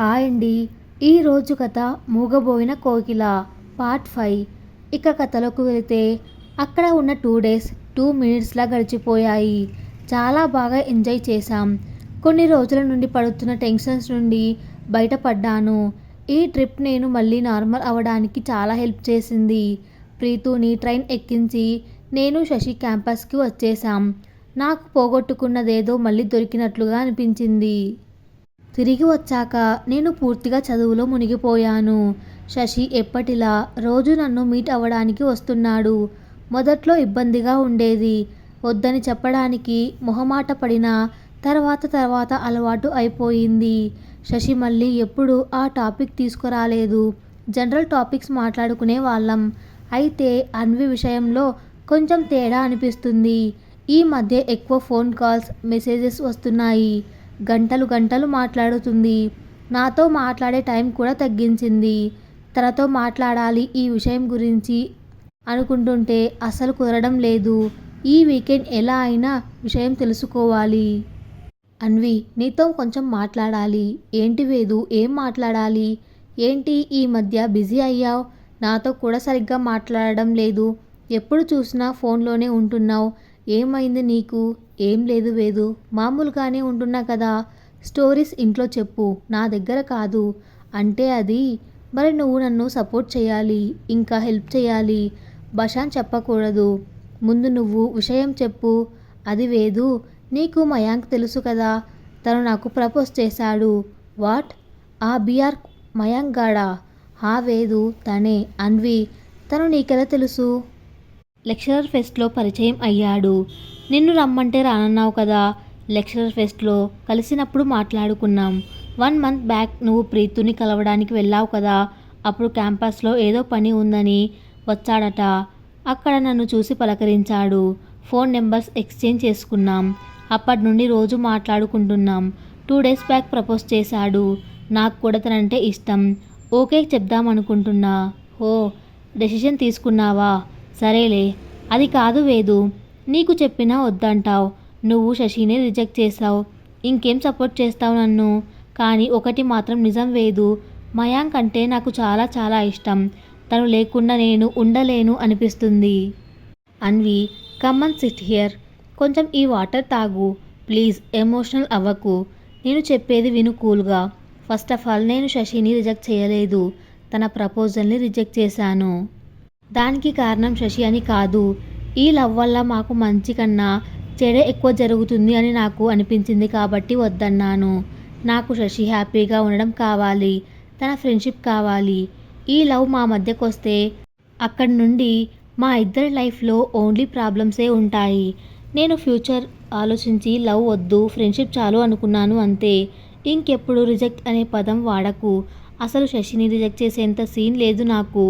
Hi అండి. ఈరోజు కథ మూగబోయిన కోకిల పార్ట్ ఫైవ్. ఇక కథలోకి వెళితే అక్కడ ఉన్న టూ డేస్ టూ మినిట్స్లా గడిచిపోయాయి. చాలా బాగా ఎంజాయ్ చేశాం. కొన్ని రోజుల నుండి పడుతున్న టెన్షన్స్ నుండి బయటపడ్డాను. ఈ ట్రిప్ నేను మళ్ళీ నార్మల్ అవ్వడానికి చాలా హెల్ప్ చేసింది. ప్రీతుని ట్రైన్ ఎక్కించి నేను శశి క్యాంపస్కి వచ్చేసాం నాకు పోగొట్టుకున్నదేదో మళ్ళీ దొరికినట్లుగా అనిపించింది. తిరిగి వచ్చాక నేను పూర్తిగా చదువులో మునిగిపోయాను. శశి ఎప్పటిలా రోజు నన్ను మీట్ అవ్వడానికి వస్తున్నాడు. మొదట్లో ఇబ్బందిగా ఉండేది. వద్దని చెప్పడానికి మొహమాట పడినా తర్వాత తర్వాత అలవాటు అయిపోయింది. శశి మళ్ళీ ఎప్పుడు ఆ టాపిక్ తీసుకురాలేదు. జనరల్ టాపిక్స్ మాట్లాడుకునే వాళ్ళం. అయితే అన్వి విషయంలో కొంచెం తేడా అనిపిస్తుంది. ఈ మధ్య ఎక్కువ ఫోన్ కాల్స్ మెసేజెస్ వస్తున్నాయి. గంటలు గంటలు మాట్లాడుతుంది. నాతో మాట్లాడే టైం కూడా తగ్గించింది. తనతో మాట్లాడాలి ఈ విషయం గురించి అనుకుంటుంటే అస్సలు కుదరడం లేదు. ఈ వీకెండ్ ఎలా అయినా విషయం తెలుసుకోవాలి. అన్వి నీతో కొంచెం మాట్లాడాలి. ఏంటి వేదు? ఏం మాట్లాడాలి? ఏంటి ఈ మధ్య బిజీ అయ్యావు? నాతో కూడా సరిగ్గా మాట్లాడడం లేదు. ఎప్పుడు చూసినా ఫోన్లోనే ఉంటున్నావు. ఏమైంది నీకు? ఏం లేదు వేదు. మామూలుగానే ఉంటున్నా కదా. స్టోరీస్ ఇంట్లో చెప్పు. నా దగ్గర కాదు. అంటే అది మరి నువ్వు నన్ను సపోర్ట్ చేయాలి ఇంకా హెల్ప్ చేయాలి. బషాన్ చెప్పకూడదు. ముందు నువ్వు విషయం చెప్పు. అది వేదు. నీకు మయాంక్ తెలుసు కదా. తను నాకు ప్రపోజ్ చేశాడు. వాట్? ఆ బిఆర్ మయాంక్ గాడా? హా వేదు. తనే. అన్వి. తను నీకెలా తెలుసు? లెక్చరర్ ఫెస్ట్లో పరిచయం అయ్యాడు. నిన్ను రమ్మంటే రానన్నావు కదా? లెక్చరర్ ఫెస్ట్లో కలిసినప్పుడు మాట్లాడుకున్నాం. వన్ మంత్ బ్యాక్ నువ్వు ప్రీతుని కలవడానికి వెళ్ళావు కదా? అప్పుడు క్యాంపస్లో ఏదో పని ఉందని వచ్చాడట. అక్కడ నన్ను చూసి పలకరించాడు. ఫోన్ నెంబర్స్ ఎక్స్చేంజ్ చేసుకున్నాం. అప్పటి నుండి రోజు మాట్లాడుకుంటున్నాం. టూ డేస్ బ్యాక్ ప్రపోజ్ చేశాడు. నాకు కూడా తనంటే ఇష్టం. ఓకే చెప్దామనుకుంటున్నా ఓ డెసిషన్ తీసుకున్నావా? సరేలే అది కాదు వేదు. నీకు చెప్పినా వద్దంటావు. నువ్వు శశిని రిజెక్ట్ చేసావు ఇంకేం సపోర్ట్ చేస్తావు నన్ను? కానీ ఒకటి మాత్రం నిజం వేదు. మయాంక్ అంటే నాకు చాలా చాలా ఇష్టం. తను లేకుండా నేను ఉండలేను అనిపిస్తుంది. అన్వి కమ్మన్ సిట్ హియర్ కొంచెం ఈ వాటర్ తాగు. ప్లీజ్ ఎమోషనల్ అవ్వకు. నేను చెప్పేది విను కూల్గా. ఫస్ట్ ఆఫ్ ఆల్ నేను శశిని రిజెక్ట్ చేయలేదు. తన ప్రపోజల్ని రిజెక్ట్ చేశాను. దానికి కారణం శశి అని కాదు. ఈ లవ్ వల్ల మాకు మంచి కన్నా చెడే ఎక్కువ జరుగుతుంది అని నాకు అనిపించింది కాబట్టి వద్దన్నాను. నాకు శశి హ్యాపీగా ఉండడం కావాలి. తన ఫ్రెండ్షిప్ కావాలి. ఈ లవ్ మా మధ్యకు వస్తే అక్కడి నుండి మా ఇద్దరి లైఫ్లో ఓన్లీ ప్రాబ్లమ్సే ఉంటాయి. నేను ఫ్యూచర్ ఆలోచించి లవ్ వద్దు ఫ్రెండ్షిప్ చాలు అనుకున్నాను అంతే. ఇంకెప్పుడు రిజెక్ట్ అనే పదం వాడకు. అసలు శశిని రిజెక్ట్ చేసేంత సీన్ లేదు నాకు.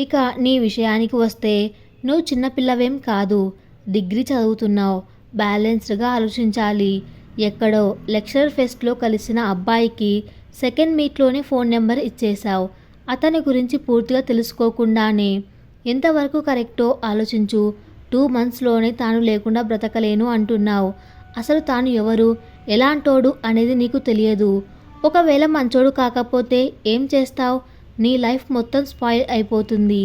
ఇక నీ విషయానికి వస్తే నువ్వు చిన్నపిల్లవేం కాదు. డిగ్రీ చదువుతున్నావు. బ్యాలెన్స్డ్గా ఆలోచించాలి. ఎక్కడో లెక్చరర్ ఫెస్ట్లో కలిసిన అబ్బాయికి సెకండ్ మీట్లోనే ఫోన్ నెంబర్ ఇచ్చేశావు. అతని గురించి పూర్తిగా తెలుసుకోకుండానే ఎంతవరకు కరెక్టో ఆలోచించు. టూ మంత్స్లోనే తాను లేకుండా బ్రతకలేను అంటున్నావు. అసలు తాను ఎవరు? ఎలాంటోడు అనేది నీకు తెలియదు. ఒకవేళ మంచోడు కాకపోతే ఏం చేస్తావు? నీ లైఫ్ మొత్తం స్పాయిల్ అయిపోతుంది.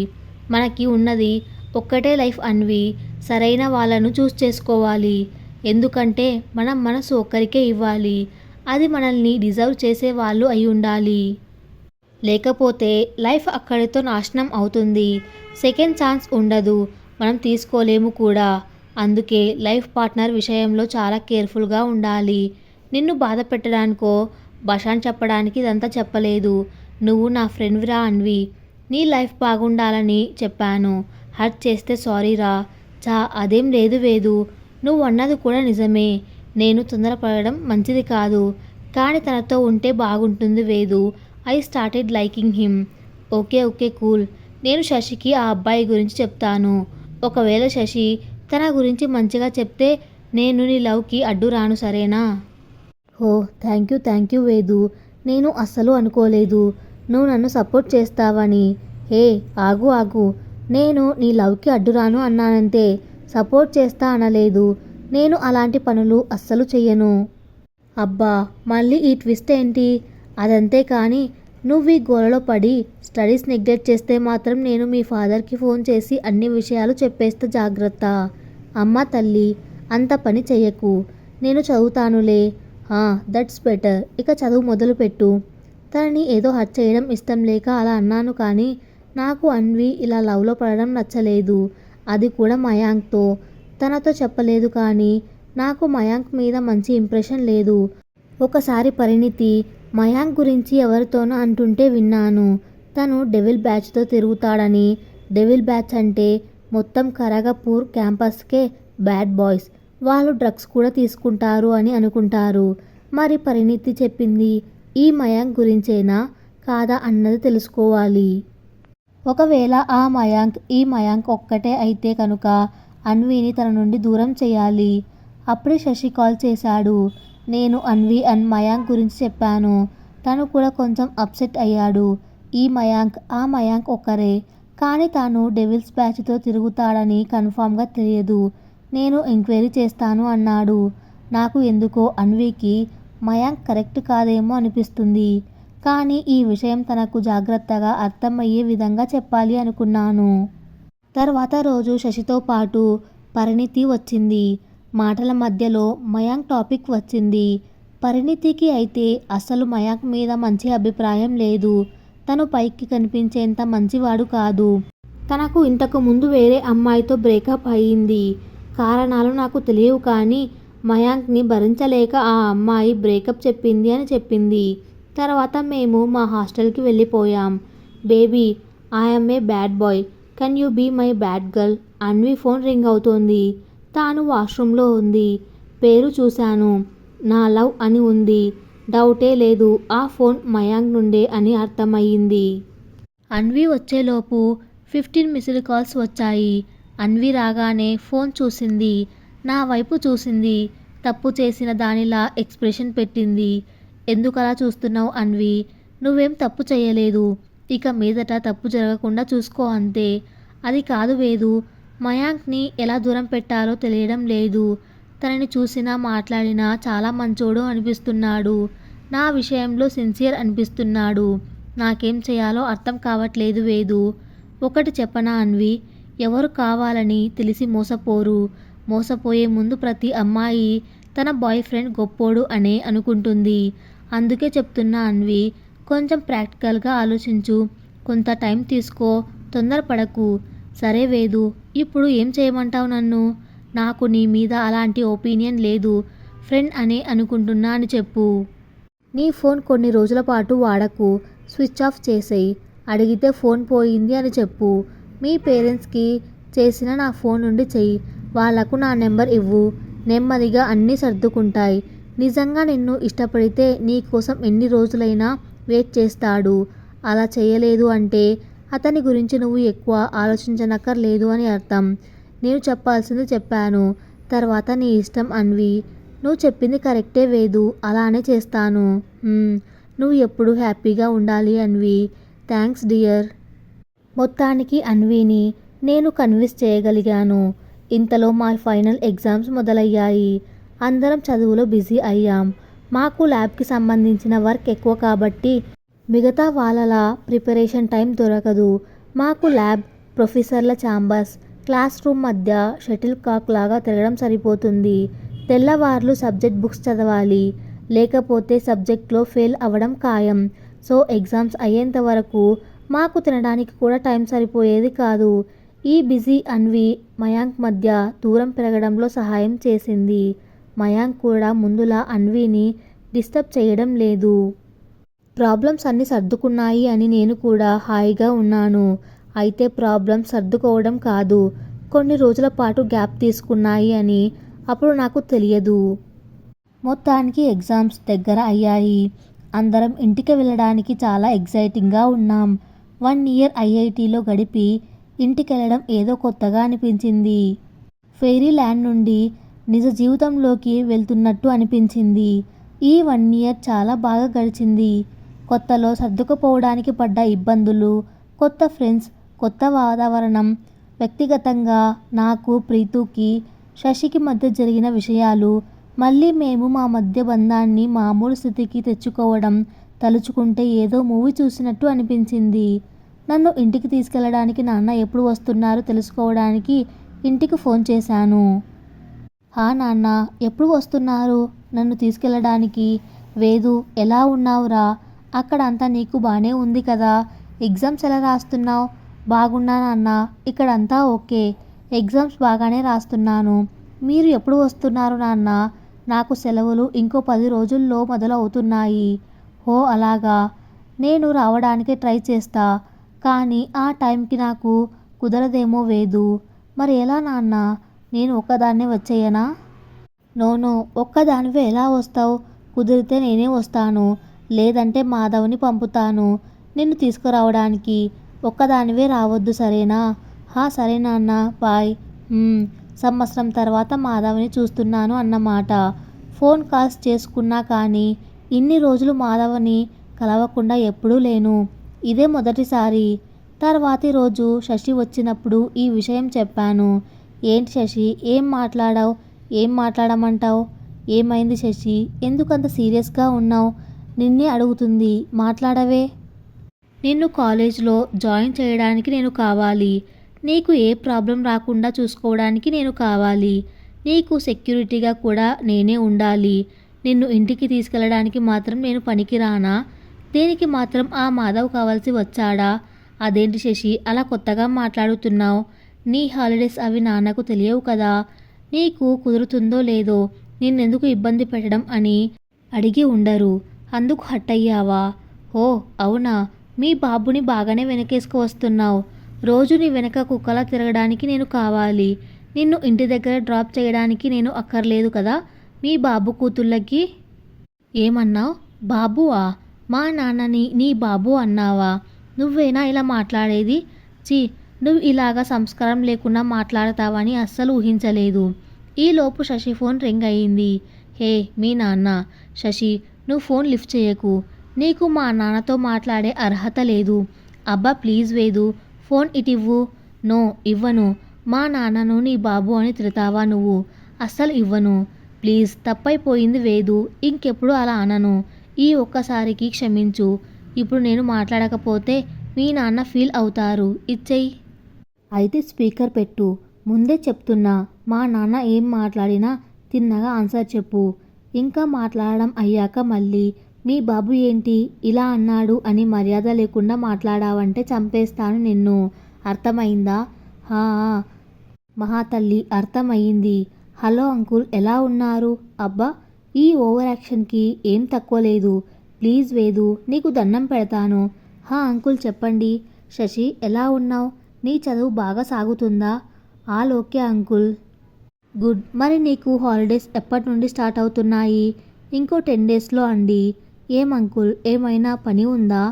మనకి ఉన్నది ఒక్కటే లైఫ్ అన్వి. సరైన వాళ్ళను చూస్ చేసుకోవాలి. ఎందుకంటే మనం మనసు ఒక్కరికే ఇవ్వాలి. అది మనల్ని డిజర్వ్ చేసే వాళ్ళు అయి ఉండాలి. లేకపోతే లైఫ్ అక్కడితో నాశనం అవుతుంది. సెకండ్ ఛాన్స్ ఉండదు. మనం తీసుకోలేము కూడా. అందుకే లైఫ్ పార్ట్నర్ విషయంలో చాలా కేర్ఫుల్గా ఉండాలి. నిన్ను బాధ పెట్టడానికో బషాన్ చెప్పడానికి ఇదంతా చెప్పలేదు. నువ్వు నా ఫ్రెండ్విరా అన్వి. నీ లైఫ్ బాగుండాలని చెప్పాను. హర్ట్ చేస్తే సారీ రా. చా అదేం లేదు వేదు. నువ్వు అన్నది కూడా నిజమే. నేను తొందరపడడం మంచిది కాదు. కానీ తనతో ఉంటే బాగుంటుంది Vedu. I started liking him okay okay cool. నేను శశికి ఆ అబ్బాయి గురించి చెప్తాను. ఒకవేళ శశి తన గురించి మంచిగా చెప్తే నేను నీ లవ్కి అడ్డు రాను సరేనా? ఓ thank you thank you Vedu. నేను అస్సలు అనుకోలేదు. నువ్వు నన్ను సపోర్ట్ చేస్తావని. హే ఆగు ఆగు. నేను నీ లవ్కి అడ్డురాను అన్నానంతే సపోర్ట్ చేస్తా అనలేదు. నేను అలాంటి పనులు అస్సలు చెయ్యను. అబ్బా మళ్ళీ ఈ ట్విస్ట్ ఏంటి? అదంతే కానీ నువ్వు ఈ గోలలో పడి స్టడీస్ నెగ్లెక్ట్ చేస్తే మాత్రం నేను మీ ఫాదర్కి ఫోన్ చేసి అన్ని విషయాలు చెప్పేస్తా జాగ్రత్త. అమ్మ తల్లి అంత పని చెయ్యకు. నేను చదువుతానులే. దట్స్ బెటర్ ఇక చదువు మొదలుపెట్టు. తనని ఏదో హర్ట్ చేయడం ఇష్టం లేక అలా అన్నాను కానీ నాకు అన్వి ఇలా లవ్లో పడడం నచ్చలేదు. అది కూడా మయాంక్తో. తనతో చెప్పలేదు కానీ నాకు మయాంక్ మీద మంచి ఇంప్రెషన్ లేదు. ఒకసారి పరిణితి మయాంక్ గురించి ఎవరితోనో అంటుంటే విన్నాను. తను డెవిల్ బ్యాచ్తో తిరుగుతాడని. డెవిల్ బ్యాచ్ అంటే మొత్తం కరగపూర్ క్యాంపస్కే బ్యాడ్ బాయ్స్ వాళ్ళు డ్రగ్స్ కూడా తీసుకుంటారు అని అనుకుంటారు. మరి పరిణితి చెప్పింది ఈ మయాంక్ గురించేనా? కాదా అన్నది తెలుసుకోవాలి. ఒకవేళ ఆ మయాంక్ ఈ మయాంక్ ఒక్కటే అయితే కనుక అన్విని తన నుండి దూరం చేయాలి. అప్పుడే శశి కాల్ చేశాడు నేను అన్వి అండ్ మయాంక్ గురించి చెప్పాను. తను కూడా కొంచెం అప్సెట్ అయ్యాడు. ఈ మయాంక్ ఆ మయాంక్ ఒక్కరే. కానీ తాను డెవిల్స్ బ్యాచ్తో తిరుగుతాడని కన్ఫామ్గా తెలియదు. నేను ఎంక్వైరీ చేస్తాను అన్నాడు. నాకు ఎందుకో అన్వికి మయాంక్ కరెక్ట్ కాదేమో అనిపిస్తుంది. కానీ ఈ విషయం తనకు జాగ్రత్తగా అర్థమయ్యే విధంగా చెప్పాలి అనుకున్నాను. తర్వాత రోజు శశితో పాటు పరిణితి వచ్చింది. మాటల మధ్యలో మయాంక్ టాపిక్ వచ్చింది. పరిణితికి అయితే అసలు మయాంక్ మీద మంచి అభిప్రాయం లేదు. తను పైకి కనిపించేంత మంచివాడు కాదు. తనకు ఇంతకు ముందు వేరే అమ్మాయితో బ్రేకప్ అయ్యింది కారణాలు నాకు తెలియవు కానీ మయాంక్ని భరించలేక ఆ అమ్మాయి బ్రేకప్ చెప్పింది అని చెప్పింది. తర్వాత మేము మా హాస్టల్కి వెళ్ళిపోయాం. Baby I'm a bad boy can you be my bad girl Anvi phone ring అవుతోంది. తాను వాష్రూమ్లో ఉంది. పేరు చూశాను. నా లవ్ అని ఉంది. డౌటే లేదు. ఆ ఫోన్ మయాంక్ నుండే అని అర్థమయ్యింది. అన్వి వచ్చేలోపు ఫిఫ్టీన్ మిస్డ్ కాల్స్ వచ్చాయి. అన్వి రాగానే ఫోన్ చూసింది. నా వైపు చూసింది. తప్పు చేసిన దానిలా ఎక్స్ప్రెషన్ పెట్టింది. ఎందుకలా చూస్తున్నావు అన్వి? నువ్వేం తప్పు చేయలేదు. ఇక మీదట తప్పు జరగకుండా చూసుకో అంతే. అది కాదు వేదు. మయాంక్ని ఎలా దూరం పెట్టాలో తెలియడం లేదు. తనని చూసినా మాట్లాడినా చాలా మంచోడు అనిపిస్తున్నాడు. నా విషయంలో సిన్సియర్ అనిపిస్తున్నాడు. నాకేం చేయాలో అర్థం కావట్లేదు వేదు. ఒకటి చెప్పనా అన్వి? ఎవరు కావాలని తెలిసి మోసపోరు. మోసపోయే ముందు ప్రతి అమ్మాయి తన బాయ్ ఫ్రెండ్ గొప్పోడు అనే అనుకుంటుంది. అందుకే చెప్తున్నా అన్వి కొంచెం ప్రాక్టికల్గా ఆలోచించు. కొంత టైం తీసుకో తొందరపడకు సరే వేదు ఇప్పుడు ఏం చేయమంటావు నన్ను? నాకు నీ మీద అలాంటి ఒపీనియన్ లేదు. ఫ్రెండ్ అనే అనుకుంటున్నా అని చెప్పు. నీ ఫోన్ కొన్ని రోజుల పాటు వాడకు. స్విచ్ ఆఫ్ చేసేయి. అడిగితే ఫోన్ పోయింది అని చెప్పు. మీ పేరెంట్స్కి చేసిన నా ఫోన్ నుండి చెయ్యి. వాళ్ళకు నా నెంబర్ ఇవ్వు. నెమ్మదిగా అన్నీ సర్దుకుంటాయి. నిజంగా నిన్ను ఇష్టపడితే నీ కోసం ఎన్ని రోజులైనా వెయిట్ చేస్తాడు. అలా చేయలేదు అంటే అతని గురించి నువ్వు ఎక్కువ ఆలోచించనక్కర్లేదు అని అర్థం. నేను చెప్పాల్సింది చెప్పాను. తర్వాత నీ ఇష్టం అన్వి. నువ్వు చెప్పింది కరెక్టే వేదు. అలానే చేస్తాను. నువ్వు ఎప్పుడు హ్యాపీగా ఉండాలి అన్వి. Thanks dear. మొత్తానికి అన్విని నేను కన్విన్స్ చేయగలిగాను. ఇంతలో మా ఫైనల్ ఎగ్జామ్స్ మొదలయ్యాయి. అందరం చదువులో బిజీ అయ్యాం. మాకు ల్యాబ్కి సంబంధించిన వర్క్ ఎక్కువ కాబట్టి మిగతా వాళ్ళలా ప్రిపరేషన్ టైం దొరకదు. మాకు ల్యాబ్ ప్రొఫెసర్ల ఛాంబర్స్ క్లాస్ రూమ్ మధ్య షటిల్ కాక్ లాగా తిరగడం సరిపోతుంది. తెల్లవార్లు సబ్జెక్ట్ బుక్స్ చదవాలి. లేకపోతే సబ్జెక్ట్లో ఫెయిల్ అవ్వడం ఖాయం. సో ఎగ్జామ్స్ అయ్యేంత వరకు మాకు తినడానికి కూడా టైం సరిపోయేది కాదు. ఈ బిజీ అన్వి మయాంక్ మధ్య దూరం పెరగడంలో సహాయం చేసింది. మయాంక్ కూడా ముందులా అన్విని డిస్టర్బ్ చేయడం లేదు. ప్రాబ్లమ్స్ అన్నీ సర్దుకున్నాయి అని నేను కూడా హాయిగా ఉన్నాను. అయితే ప్రాబ్లమ్స్ సర్దుకోవడం కాదు. కొన్ని రోజుల పాటు గ్యాప్ తీసుకున్నాయి అని అప్పుడు నాకు తెలియదు. మొత్తానికి ఎగ్జామ్స్ దగ్గర అయ్యాయి. అందరం ఇంటికి వెళ్ళడానికి చాలా ఎగ్జైటింగ్గా ఉన్నాం. వన్ ఇయర్ ఐఐటిలో గడిపి ఇంటికి వెళ్ళడం ఏదో కొత్తగా అనిపించింది. ఫెయిరీ ల్యాండ్ నుండి నిజ జీవితంలోకి వెళ్తున్నట్టు అనిపించింది. ఈ వన్ ఇయర్ చాలా బాగా గడిచింది. కొత్తలో సర్దుకుపోవడానికి పడ్డ ఇబ్బందులు కొత్త ఫ్రెండ్స్ కొత్త వాతావరణం వ్యక్తిగతంగా నాకు ప్రీతుకి శశికి మధ్య జరిగిన విషయాలు మళ్ళీ మేము మా మధ్య బంధాన్ని మామూలు స్థితికి తెచ్చుకోవడం తలుచుకుంటే ఏదో మూవీ చూసినట్టు అనిపించింది. నన్ను ఇంటికి తీసుకెళ్ళడానికి నాన్న ఎప్పుడు వస్తున్నారు తెలుసుకోవడానికి ఇంటికి ఫోన్ చేశాను. హా నాన్న ఎప్పుడు వస్తున్నారు? నన్ను తీసుకెళ్ళడానికి వేదు ఎలా ఉన్నావురా? అక్కడ అంతా నీకు బాగానే ఉంది కదా? ఎగ్జామ్స్ ఎలా రాస్తున్నావు? బాగున్నా నాన్న ఇక్కడంతా ఓకే. ఎగ్జామ్స్ బాగానే రాస్తున్నాను. మీరు ఎప్పుడు వస్తున్నారు నాన్న? నాకు సెలవులు ఇంకో పది రోజుల్లో మొదలవుతున్నాయి. ఓ అలాగా నేను రావడానికి ట్రై చేస్తా కానీ ఆ టైంకి నాకు కుదరదేమో వేదు. మరి ఎలా నాన్న? నేను ఒక్కదాన్నే వచ్చేయనా? నోను ఒక్కదానివే ఎలా వస్తావు? కుదిరితే నేనే వస్తాను. లేదంటే మాధవ్ని పంపుతాను నిన్ను తీసుకురావడానికి. ఒక్కదానివే రావద్దు సరేనా? హా సరే నాన్న బాయ్. సంవత్సరం తర్వాత మాధవ్ని చూస్తున్నాను అన్నమాట. ఫోన్ కాల్స్ చేసుకున్నా కానీ ఇన్ని రోజులు మాధవని కలవకుండా ఎప్పుడూ లేను. ఇదే మొదటిసారి. తర్వాతి రోజు శశి వచ్చినప్పుడు ఈ విషయం చెప్పాను. ఏంటి శశి? ఏం మాట్లాడావు? ఏం మాట్లాడమంటావు? ఏమైంది శశి? ఎందుకంత సీరియస్గా ఉన్నావు? నిన్నే అడుగుతుంది. మాట్లాడవే. నిన్ను కాలేజ్లో జాయిన్ చేయడానికి నేను కావాలి. నీకు ఏ ప్రాబ్లం రాకుండా చూసుకోవడానికి నేను కావాలి. నీకు సెక్యూరిటీగా కూడా నేనే ఉండాలి. నిన్ను ఇంటికి తీసుకెళ్ళడానికి మాత్రం నేను పనికిరానా దేనికి మాత్రం ఆ మాధవ్ కావాల్సి వచ్చాడా? అదేంటి శశి అలా కొత్తగా మాట్లాడుతున్నావు? నీ హాలిడేస్ అవి నాన్నకు తెలియవు కదా. నీకు కుదురుతుందో లేదో నిన్నెందుకు ఇబ్బంది పెట్టడం అని అడిగి ఉండరు. అందుకు హట్ అయ్యావా ఓ అవునా? మీ బాబుని బాగానే వెనకేసుకు వస్తున్నావు. రోజు నీ వెనక కుక్కలా తిరగడానికి నేను కావాలి. నిన్ను ఇంటి దగ్గర డ్రాప్ చేయడానికి నేను అక్కర్లేదు కదా? మీ బాబు కూతుళ్ళకి? ఏమన్నావు? బాబువా? మా నాన్నని నీ బాబు అన్నావా? నువ్వేనా ఇలా మాట్లాడేది? చి నువ్వు ఇలాగా సంస్కారం లేకుండా మాట్లాడతావని అస్సలు ఊహించలేదు. ఈలోపు శశి ఫోన్ రింగ్ అయ్యింది హే మీ నాన్న. శశి నువ్వు ఫోన్ లిఫ్ట్ చేయకు. నీకు మా నాన్నతో మాట్లాడే అర్హత లేదు. అబ్బా ప్లీజ్ వేదు. ఫోన్ ఇటివ్వు. నో ఇవ్వను. మా నాన్నను నీ బాబు అని తిడతావా నువ్వు? అస్సలు ఇవ్వను. ప్లీజ్ తప్పైపోయింది వేదు ఇంకెప్పుడు అలా అనను. ఈ ఒక్కసారికి క్షమించు. ఇప్పుడు నేను మాట్లాడకపోతే మీ నాన్న ఫీల్ అవుతారు. ఇచ్చేయి. అయితే స్పీకర్ పెట్టు. ముందే చెప్తున్నా మా నాన్న ఏం మాట్లాడినా తిన్నగా ఆన్సర్ చెప్పు. ఇంకా మాట్లాడడం అయ్యాక మళ్ళీ మీ బాబు ఏంటి ఇలా అన్నాడు అని మర్యాద లేకుండా మాట్లాడావంటే చంపేస్తాను నిన్ను. అర్థమైందా? హా మహాతల్లి అర్థమయ్యింది హలో అంకుల్ ఎలా ఉన్నారు? అబ్బా ఈ ఓవర్ యాక్షన్కి ఏం తక్కువ లేదు. ప్లీజ్ వేదు నీకు దండం పెడతాను. హా అంకుల్ చెప్పండి. శశి ఎలా ఉన్నావు? నీ చదువు బాగా సాగుతుందా? All okay uncle. గుడ్. మరి నీకు హాలిడేస్ ఎప్పటి నుండి స్టార్ట్ అవుతున్నాయి? ఇంకో టెన్ డేస్లో అండి. ఏం అంకుల్ ఏమైనా పని ఉందా?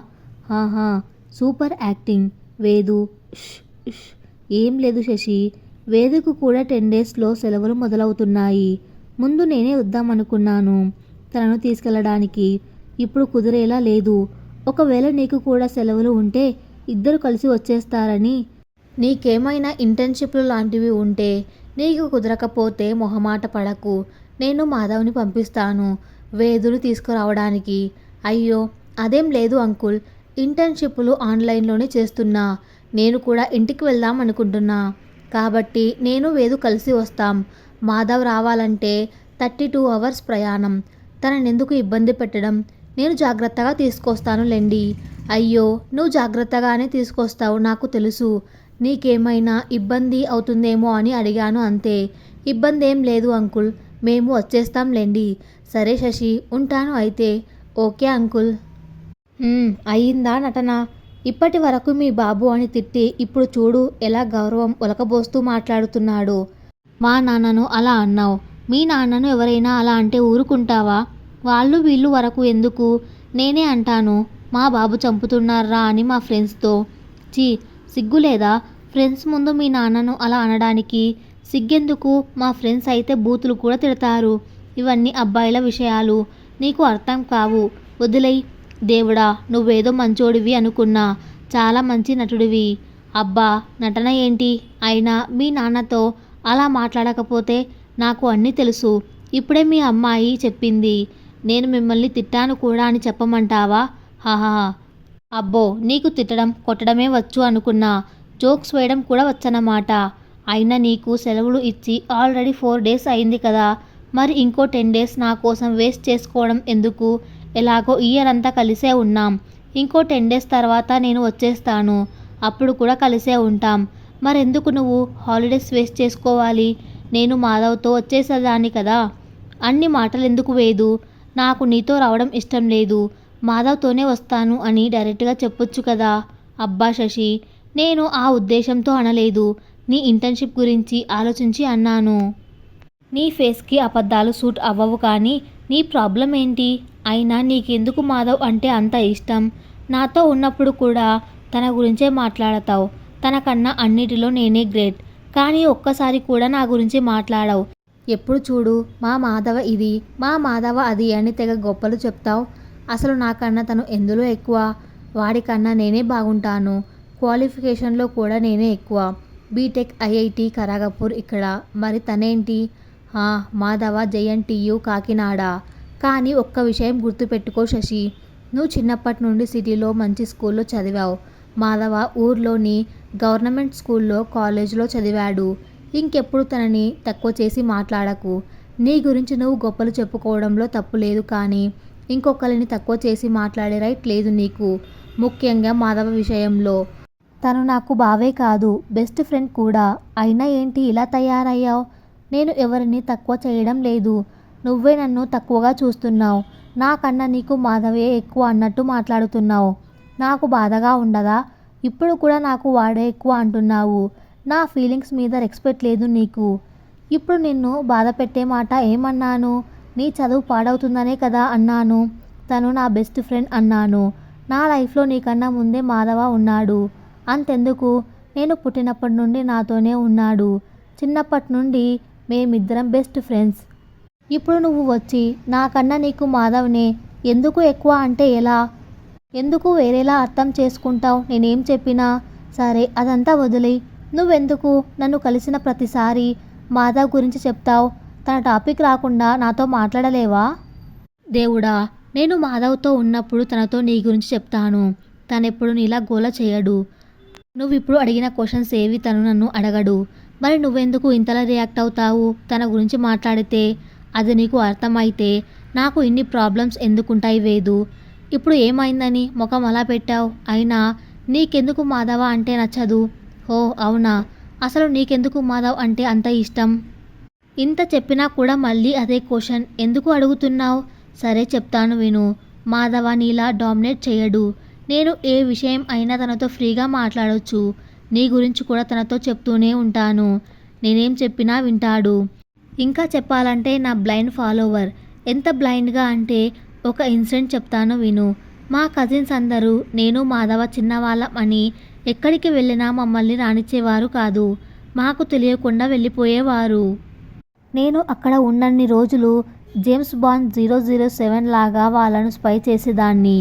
హా సూపర్ యాక్టింగ్. వేదు ఏం లేదు శశి. వేదిక కూడా టెన్ డేస్లో సెలవులు మొదలవుతున్నాయి. ముందు నేనే వద్దామనుకున్నాను తనను తీసుకెళ్ళడానికి ఇప్పుడు కుదిరేలా లేదు. ఒకవేళ నీకు కూడా సెలవులు ఉంటే ఇద్దరు కలిసి వచ్చేస్తారని. నీకేమైనా ఇంటర్న్షిప్లు లాంటివి ఉంటే నీకు కుదరకపోతే మొహమాట పడకు. నేను మాధవ్ని పంపిస్తాను. వేదులు తీసుకురావడానికి. అయ్యో అదేం లేదు అంకుల్. ఇంటర్న్షిప్లు ఆన్లైన్లోనే చేస్తున్నా. నేను కూడా ఇంటికి వెళ్దాం అనుకుంటున్నా. కాబట్టి నేను వేదు కలిసి వస్తాం. మాధవ్ రావాలంటే థర్టీ టూ అవర్స్ ప్రయాణం. తననెందుకు ఇబ్బంది పెట్టడం? నేను జాగ్రత్తగా తీసుకొస్తాను లెండి. అయ్యో నువ్వు జాగ్రత్తగానే తీసుకొస్తావు నాకు తెలుసు. నీకేమైనా ఇబ్బంది అవుతుందేమో అని అడిగాను అంతే. ఇబ్బంది ఏం లేదు అంకుల్ మేము వచ్చేస్తాం లెండి. సరే శశి ఉంటాను అయితే. Okay uncle. అయిందా అయ్యిందా నటన? ఇప్పటి వరకు మీ బాబు అని తిట్టి ఇప్పుడు చూడు ఎలా గౌరవం ఉలకబోస్తూ మాట్లాడుతున్నాడు. మా నాన్నను అలా అన్నావు. మీ నాన్నను ఎవరైనా అలా అంటే ఊరుకుంటావా? వాళ్ళు వీళ్ళు వరకు ఎందుకు? నేనే అంటాను. మా బాబు చంపుతున్నారా అని మా ఫ్రెండ్స్తో. చీ సిగ్గులేదా? ఫ్రెండ్స్ ముందు మీ నాన్నను అలా అనడానికి. సిగ్గెందుకు? మా ఫ్రెండ్స్ అయితే బూతులు కూడా తిడతారు. ఇవన్నీ అబ్బాయిల విషయాలు. నీకు అర్థం కావు. వదిలై దేవుడా నువ్వేదో మంచోడివి అనుకున్నా చాలా మంచి నటుడివి. అబ్బా నటన ఏంటి? అయినా మీ నాన్నతో అలా మాట్లాడకపోతే నాకు అన్నీ తెలుసు. ఇప్పుడే మీ అమ్మాయి చెప్పింది. నేను మిమ్మల్ని తిట్టాను కూడా అని చెప్పమంటావా? హాహా అబ్బో నీకు తిట్టడం కొట్టడమే వచ్చు అనుకున్నా. జోక్స్ వేయడం కూడా వచ్చనమాట. అయినా నీకు సెలవులు ఇచ్చి ఆల్రెడీ ఫోర్ డేస్ అయింది కదా. మరి ఇంకో టెన్ డేస్ నా కోసం వేస్ట్ చేసుకోవడం ఎందుకు? ఎలాగో ఇయర్ అంతా కలిసే ఉన్నాం. ఇంకో టెన్ డేస్ తర్వాత నేను వచ్చేస్తాను. అప్పుడు కూడా కలిసే ఉంటాం. మరెందుకు నువ్వు? హాలిడేస్ వేస్ట్ చేసుకోవాలి. నేను మాధవ్తో వచ్చేసేదాన్ని కదా? అన్ని మాటలు ఎందుకు వేదు? నాకు నీతో రావడం ఇష్టం లేదు. మాధవ్తోనే వస్తాను అని డైరెక్ట్గా చెప్పొచ్చు కదా? అబ్బా శశి నేను ఆ ఉద్దేశంతో అనలేదు. నీ ఇంటర్న్షిప్ గురించి ఆలోచించి అన్నాను. నీ ఫేస్కి అబద్ధాలు సూట్ అవ్వవు కానీ నీ ప్రాబ్లం ఏంటి? అయినా నీకెందుకు మాధవ్ అంటే అంత ఇష్టం? నాతో ఉన్నప్పుడు కూడా తన గురించే మాట్లాడతావు. తనకన్నా అన్నిటిలో నేనే గ్రేట్. కానీ ఒక్కసారి కూడా నా గురించి మాట్లాడవు. ఎప్పుడు చూడు మా మాధవ ఇది మా మాధవ అది అని తెగ గొప్పలు చెప్తావు. అసలు నాకన్నా తను ఎందులో ఎక్కువ? వాడికన్నా నేనే బాగుంటాను. క్వాలిఫికేషన్లో కూడా నేనే ఎక్కువ. బీటెక్ ఐఐటి కరాగపూర్ ఇక్కడ. మరి తనేంటి? మాధవ జేఎన్టీయు కాకినాడ. కానీ ఒక్క విషయం గుర్తుపెట్టుకో శశి. నువ్వు చిన్నప్పటి నుండి సిటీలో మంచి స్కూల్లో చదివావు. మాధవ ఊర్లోని గవర్నమెంట్ స్కూల్లో కాలేజ్లో చదివాడు. ఇంకెప్పుడు తనని తక్కువ చేసి మాట్లాడకు. నీ గురించి నువ్వు గొప్పలు చెప్పుకోవడంలో తప్పు లేదు కానీ ఇంకొకరిని తక్కువ చేసి మాట్లాడే రైట్ లేదు నీకు. ముఖ్యంగా మాధవ విషయంలో. తను నాకు బావే కాదు బెస్ట్ ఫ్రెండ్ కూడా. అయినా ఏంటి ఇలా తయారయ్యావు? నేను ఎవరిని తక్కువ చేయడం లేదు. నువ్వే నన్ను తక్కువగా చూస్తున్నావు. నాకన్నా నీకు మాధవే ఎక్కువ అన్నట్టు మాట్లాడుతున్నావు. నాకు బాధగా ఉండదా? ఇప్పుడు కూడా నాకు వాడే ఎక్కువ అంటున్నావు. నా ఫీలింగ్స్ మీద రెస్పెక్ట్ లేదు నీకు. ఇప్పుడు నిన్ను బాధ పెట్టే మాట ఏమన్నాను? నీ చదువు పాడవుతుందనే కదా అన్నాను. తను నా బెస్ట్ ఫ్రెండ్ అన్నాను. నా లైఫ్లో నీకన్నా ముందే మాధవ ఉన్నాడు. అంతెందుకు? నేను పుట్టినప్పటి నుండి నాతోనే ఉన్నాడు. చిన్నప్పటి నుండి మేమిద్దరం బెస్ట్ ఫ్రెండ్స్ ఇప్పుడు నువ్వు వచ్చి నాకన్నా నీకు మాధవ్నే ఎందుకు ఎక్కువ అంటే ఎలా? ఎందుకు వేరేలా అర్థం చేసుకుంటావు? నేనేం చెప్పినా? సరే అదంతా వదిలి. నువ్వెందుకు నన్ను కలిసిన ప్రతిసారి మాధవ్ గురించి చెప్తావు? తన టాపిక్ రాకుండా నాతో మాట్లాడలేవా? దేవుడా నేను మాధవ్తో ఉన్నప్పుడు తనతో నీ గురించి చెప్తాను. తనెప్పుడు నీలా గోల చేయడు. నువ్వు ఇప్పుడు అడిగిన క్వశ్చన్స్ ఏవి తను నన్ను అడగడు. మరి నువ్వెందుకు ఇంతలా రియాక్ట్ అవుతావు? తన గురించి మాట్లాడితే అది నీకు అర్థమైతే నాకు ఇన్ని ప్రాబ్లమ్స్ ఎందుకుంటాయి వేదు. ఇప్పుడు ఏమైందని? ముఖం అలా పెట్టావు. అయినా నీకెందుకు మాధవ అంటే నచ్చదు? ఓ అవునా? అసలు నీకెందుకు మాధవ్ అంటే అంత ఇష్టం? ఇంత చెప్పినా కూడా మళ్ళీ అదే క్వశ్చన్ ఎందుకు అడుగుతున్నావు? సరే చెప్తాను విను. మాధవ నీలా డామినేట్ చేయడు. నేను ఏ విషయం అయినా తనతో ఫ్రీగా మాట్లాడవచ్చు నీ గురించి కూడా తనతో చెప్తూనే ఉంటాను. నేనేం చెప్పినా వింటాడు. ఇంకా చెప్పాలంటే నా బ్లైండ్ ఫాలోవర్. ఎంత బ్లైండ్గా అంటే ఒక ఇన్సిడెంట్ చెప్తాను విను. మా కజిన్స్ అందరూ నేను మాధవ చిన్నవాళ్ళం అని ఎక్కడికి వెళ్ళినా మమ్మల్ని రాణించేవారు కాదు. మాకు తెలియకుండా వెళ్ళిపోయేవారు. నేను అక్కడ ఉన్నన్ని రోజులు James Bond zero zero seven లాగా వాళ్ళను స్పై చేసేదాన్ని.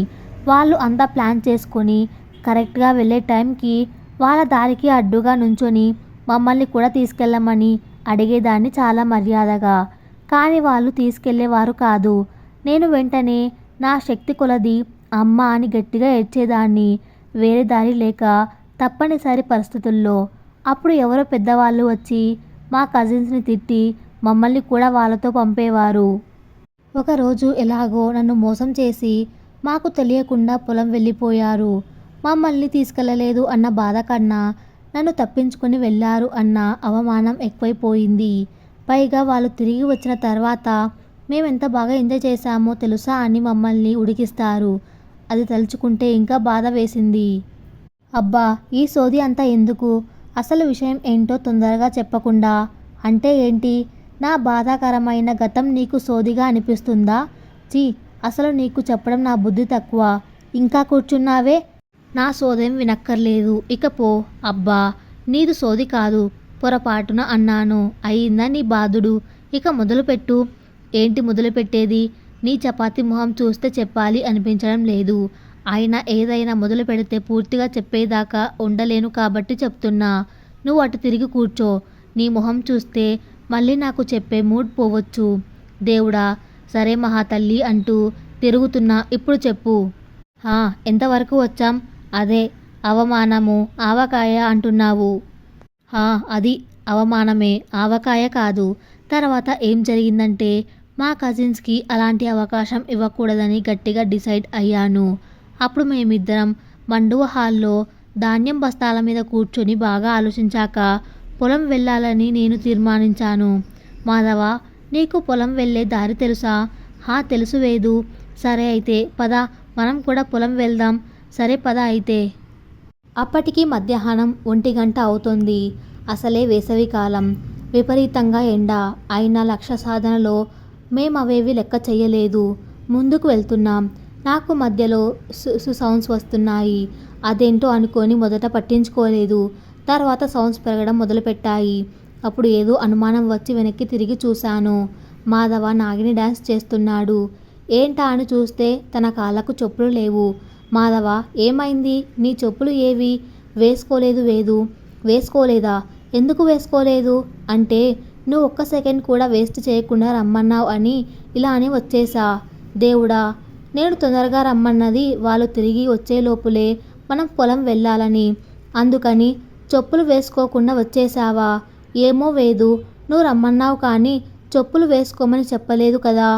వాళ్ళు అంతా ప్లాన్ చేసుకొని కరెక్ట్గా వెళ్ళే టైంకి వాళ్ళ దారికి అడ్డుగా నుంచొని మమ్మల్ని కూడా తీసుకెళ్ళమని అడిగేదాన్ని చాలా మర్యాదగా. కానీ వాళ్ళు తీసుకెళ్ళేవారు కాదు. నేను వెంటనే నా శక్తి కొలది అమ్మ అని గట్టిగా ఏడ్చేదాన్ని. వేరే దారి లేక తప్పనిసరి పరిస్థితుల్లో. అప్పుడు ఎవరో పెద్దవాళ్ళు వచ్చి మా కజిన్స్ని తిట్టి మమ్మల్ని కూడా వాళ్ళతో పంపేవారు. ఒకరోజు ఎలాగో నన్ను మోసం చేసి మాకు తెలియకుండా పొలం వెళ్ళిపోయారు. మమ్మల్ని తీసుకెళ్ళలేదు అన్న బాధ కన్నా నన్ను తప్పించుకొని వెళ్ళారు అన్న అవమానం ఎక్కువైపోయింది. పైగా వాళ్ళు తిరిగి వచ్చిన తర్వాత మేమెంత బాగా ఎంజాయ్ చేశామో తెలుసా అని మమ్మల్ని ఉడికిస్తారు. అది తలుచుకుంటే ఇంకా బాధ వేసింది. అబ్బా ఈ సోది అంతా ఎందుకు? అసలు విషయం ఏంటో తొందరగా చెప్పకుండా. అంటే ఏంటి? నా బాధాకరమైన గతం నీకు సోదిగా అనిపిస్తుందా? చీ అసలు నీకు చెప్పడం నా బుద్ధి తక్కువ. ఇంకా కూర్చున్నావే? నా సోదేం వినక్కర్లేదు. ఇక పో అబ్బా నీదు సోది కాదు పొరపాటున అన్నాను. అయిందా నీ బాధుడు? ఇక మొదలుపెట్టు. ఏంటి మొదలుపెట్టేది? నీ చపాతి మొహం చూస్తే చెప్పాలి అనిపించడం లేదు. ఆయన ఏదైనా మొదలు పెడితే పూర్తిగా చెప్పేదాకా ఉండలేను కాబట్టి చెప్తున్నా. నువ్వు అటు తిరిగి కూర్చో. నీ మొహం చూస్తే మళ్ళీ నాకు చెప్పే మూడ్ పోవచ్చు. దేవుడా సరే మహాతల్లి అంటూ తిరుగుతున్నా. ఇప్పుడు చెప్పు. హా ఎంతవరకు వచ్చాం? అదే అవమానము ఆవకాయ అంటున్నావు. హా అది అవమానమే ఆవకాయ కాదు. తర్వాత ఏం జరిగిందంటే మా కజిన్స్కి అలాంటి అవకాశం ఇవ్వకూడదని గట్టిగా డిసైడ్ అయ్యాను. అప్పుడు మేమిద్దరం మండువ హాల్లో ధాన్యం బస్తాల మీద కూర్చొని బాగా ఆలోచించాక పొలం వెళ్ళాలని నేను తీర్మానించాను. మాధవ నీకు పొలం వెళ్ళే దారి తెలుసా? హా తెలుసు వేదు. సరే అయితే పద మనం కూడా పొలం వెళ్దాం. సరే పద అయితే. అప్పటికి మధ్యాహ్నం ఒంటి గంట అవుతుంది. అసలే వేసవికాలం విపరీతంగా ఎండ. అయిన లక్ష్య సాధనలో మేము అవేవి లెక్క చేయలేదు ముందుకు వెళ్తున్నాం. నాకు మధ్యలో సు సౌండ్స్ వస్తున్నాయి. అదేంటో అనుకొని మొదట పట్టించుకోలేదు. తర్వాత సౌండ్స్ పెరగడం మొదలుపెట్టాయి. అప్పుడు ఏదో అనుమానం వచ్చి వెనక్కి తిరిగి చూశాను. మాధవ నాగిని డ్యాన్స్ చేస్తున్నాడు. ఏంటా అని చూస్తే తన కాళ్ళకు చెప్పులు లేవు. మాధవ ఏమైంది? నీ చెప్పులు ఏవి? వేసుకోలేదు వేదు. వేసుకోలేదా? ఎందుకు వేసుకోలేదు? అంటే నువ్వు ఒక్క సెకండ్ కూడా వేస్ట్ చేయకుండా రమ్మన్నావు అని ఇలా అని వచ్చేసా. దేవుడా నేను తొందరగా రమ్మన్నది వాళ్ళు తిరిగి వచ్చే లోపులే మనం పొలం వెళ్ళాలని. అందుకని చెప్పులు వేసుకోకుండా వచ్చేసావా? ఏమో వేదు నువ్వు రమ్మన్నావు కానీ చెప్పులు వేసుకోమని చెప్పలేదు కదా.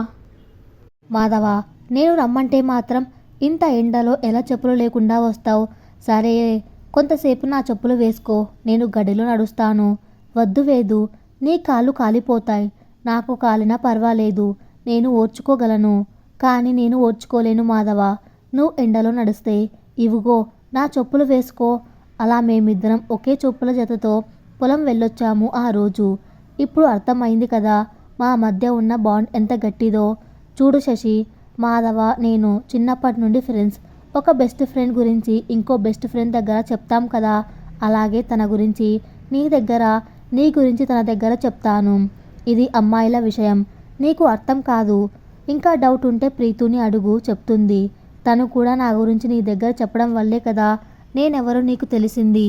మాధవ నేను రమ్మంటే మాత్రం ఇంత ఎండలో ఎలా చెప్పులు లేకుండా వస్తావు? సరే కొంతసేపు నా చెప్పులు వేసుకో నేను గడిలో నడుస్తాను. వద్దు వేదు నీ కాళ్ళు కాలిపోతాయి. నాకు కాలినా పర్వాలేదు నేను ఓర్చుకోగలను. కానీ నేను ఓర్చుకోలేను మాధవ నువ్వు ఎండలో నడిస్తే. ఇవిగో నా చెప్పులు వేసుకో. అలా మేమిద్దరం ఒకే చెప్పుల జతతో పొలం వెళ్ళొచ్చాము ఆ రోజు. ఇప్పుడు అర్థమైంది కదా మా మధ్య ఉన్న బాండ్ ఎంత గట్టిదో. చూడు శశి మాధవ నేను చిన్నప్పటి నుండి ఫ్రెండ్స్ ఒక బెస్ట్ ఫ్రెండ్ గురించి ఇంకో బెస్ట్ ఫ్రెండ్ దగ్గర చెప్తాం కదా? అలాగే తన గురించి. నీ దగ్గర నీ గురించి తన దగ్గర చెప్తాను. ఇది అమ్మాయిల విషయం. నీకు అర్థం కాదు. ఇంకా డౌట్ ఉంటే ప్రీతుని అడుగు చెప్తుంది. తను కూడా నా గురించి నీ దగ్గర చెప్పడం వల్లే కదా? నేనెవరో నీకు తెలిసింది.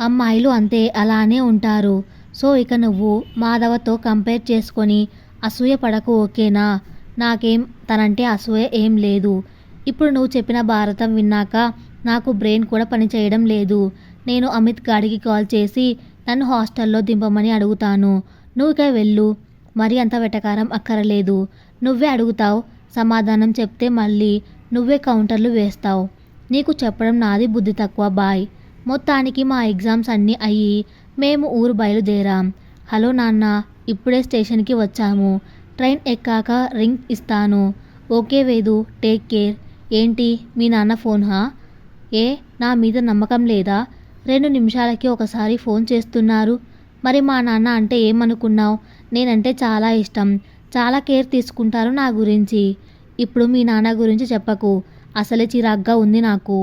అమ్మాయిలు అంతే అలానే ఉంటారు. సో ఇక నువ్వు మాధవతో కంపేర్ చేసుకొని అసూయ పడకు ఓకేనా? నాకేం తనంటే అసూయ ఏం లేదు. ఇప్పుడు నువ్వు చెప్పిన భారతం విన్నాక నాకు బ్రెయిన్ కూడా పనిచేయడం లేదు. నేను అమిత్ గాడికి కాల్ చేసి నన్ను హాస్టల్లో దింపమని అడుగుతాను. నువ్వుకే వెళ్ళు. మరి అంత వెటకారం అక్కరలేదు. నువ్వే అడుగుతావు. సమాధానం చెప్తే మళ్ళీ నువ్వే కౌంటర్లు వేస్తావు. నీకు చెప్పడం నాది బుద్ధి తక్కువ బాయ్. మొత్తానికి మా ఎగ్జామ్స్ అన్నీ అయ్యి మేము ఊరు బయలుదేరాం. హలో నాన్న ఇప్పుడే స్టేషన్కి వచ్చాము. ట్రైన్ ఎక్కాక రింగ్ ఇస్తాను. Okay Vedu take care. ఏంటి? మీ నాన్న ఫోన్ హా? ఏ నా మీద నమ్మకం లేదా? రెండు నిమిషాలకి ఒకసారి ఫోన్ చేస్తున్నారు. మరి మా నాన్న అంటే ఏమనుకున్నావు? నేనంటే చాలా ఇష్టం. చాలా కేర్ తీసుకుంటారు నా గురించి. ఇప్పుడు మీ నాన్న గురించి చెప్పకు. అసలే చిరాగ్గా ఉంది నాకు.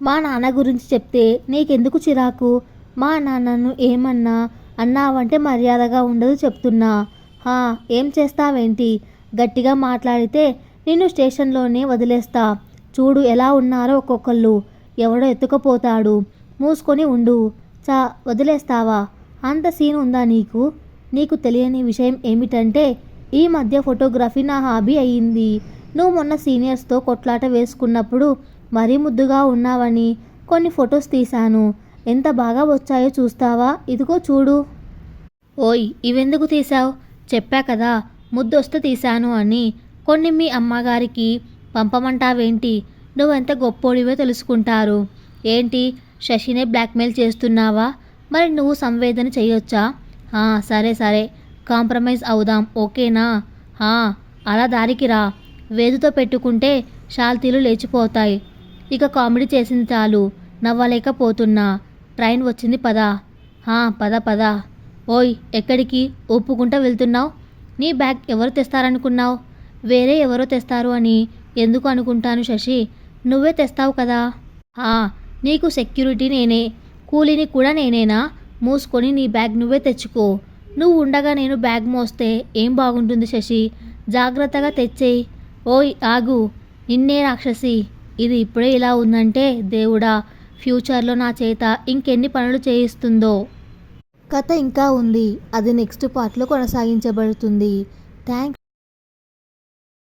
మా నాన్న గురించి చెప్తే నీకెందుకు చిరాకు? మా నాన్నను ఏమన్నా అన్నావంటే మర్యాదగా ఉండదు చెప్తున్నా. ఏం చేస్తావేంటి? గట్టిగా మాట్లాడితే నిన్ను స్టేషన్లోనే వదిలేస్తా. చూడు ఎలా ఉన్నారో ఒక్కొక్కళ్ళు. ఎవడో ఎత్తుకపోతాడు. మూసుకొని ఉండు. చా వదిలేస్తావా? అంత సీన్ ఉందా నీకు? నీకు తెలియని విషయం ఏమిటంటే ఈ మధ్య ఫోటోగ్రఫీ నా హాబీ అయ్యింది. నువ్వు మొన్న సీనియర్స్తో కొట్లాట వేసుకున్నప్పుడు మరీ ముద్దుగా ఉన్నావని కొన్ని ఫొటోస్ తీశాను. ఎంత బాగా వచ్చాయో చూస్తావా? ఇదిగో చూడు. ఓయ్ ఇవెందుకు తీసావు చెప్పా కదా ముద్దొస్తే తీశాను అని. కొన్ని మీ అమ్మగారికి పంపమంటావేంటి? నువ్వెంత గొప్పోడివో తెలుసుకుంటారు. ఏంటి శశినే బ్లాక్మెయిల్ చేస్తున్నావా? మరి నువ్వు సంవేదన చేయొచ్చా? ఆ, సరే సరే. కాంప్రమైజ్ అవుదాం ఓకేనా? ఆ, అలా దారికి రా. వేదుతో పెట్టుకుంటే శాల్తీలు లేచిపోతాయి. ఇక కామెడీ చేసింది చాలు. నవ్వలేకపోతున్నా. ట్రైన్ వచ్చింది పద. పద పద. ఓయ్ ఎక్కడికి? ఒప్పుకుంటా వెళ్తున్నావు? నీ బ్యాగ్ ఎవరు తెస్తారనుకున్నావు? వేరే ఎవరో తెస్తారు అని ఎందుకు అనుకుంటాను శశి? నువ్వే తెస్తావు కదా? ఆ, నీకు సెక్యూరిటీ నేనే. కూలీని కూడా నేనేనా? మూసుకొని నీ బ్యాగ్ నువ్వే తెచ్చుకో. నువ్వు ఉండగా నేను బ్యాగ్ మోస్తే ఏం బాగుంటుంది శశి? జాగ్రత్తగా తెచ్చేయి. ఓయ్ ఆగు. నిన్నే రాక్షసి. ఇది ఇప్పుడే ఇలా ఉందంటే దేవుడా ఫ్యూచర్లో నా చేత ఇంకెన్ని పనులు చేయిస్తుందో. కథ ఇంకా ఉంది. అది నెక్స్ట్ పార్ట్లో కొనసాగించబడుతుంది. థ్యాంక్స్